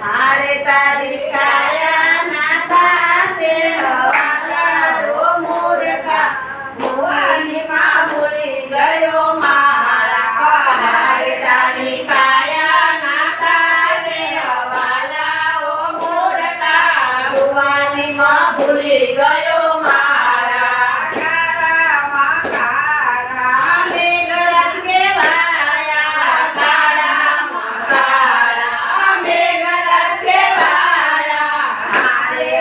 તારે તારી કાયા ના થાશે હવાલા મૂર્ખા. ભુવાની માં ભૂલી ગયો મારા તારે તારી કાયા ના થાશે હવાલા મૂર્ખા. ભૂલી ગયો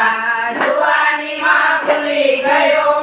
સુવાની માં ભૂલી ગયો.